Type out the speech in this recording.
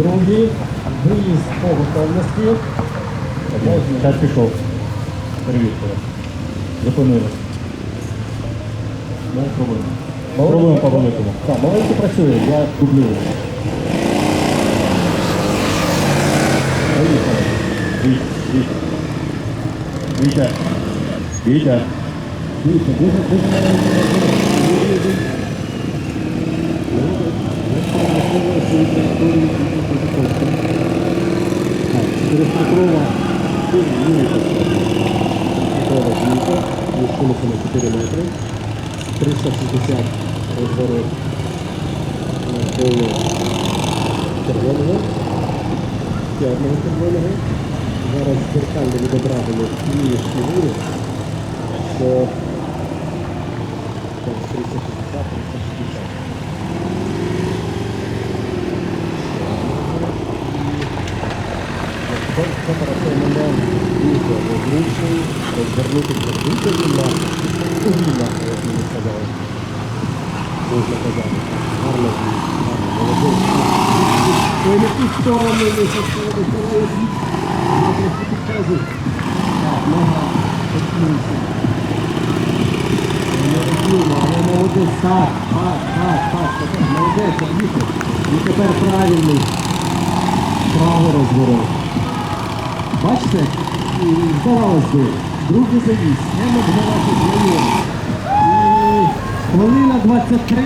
Другий виїзд по готовності. Час пішов. Перевірте. Зупинили. Ну, пробуємо. Пробуємо по великому. Так, маленький працює, я дублюю. Поїхали. Вітя, Вітя. Вітя. Вітя. Дивіться, дуже дуже Четырехметровая. Метровая жилька. Вышелка на 4 метра. 360 разворот полного червоного. П'ятного червоного. Зараз зеркально відображено нинішній вулиць, що 360-360. Мене дуже зручний, дуже вільно, повільно, як мені сказали. Можна казати. Гарно, гарно, молодець. Не ту сторону не молодець. Я трохи підказую. Так, нога, підкинься. Молодець, але молодець, так, так, так, так, так, молодець, Віктор. І тепер правильний. Правий розворот. Бачите, і, здавалось би, другий завіс, схема 12 знайомі. І хвилина 23,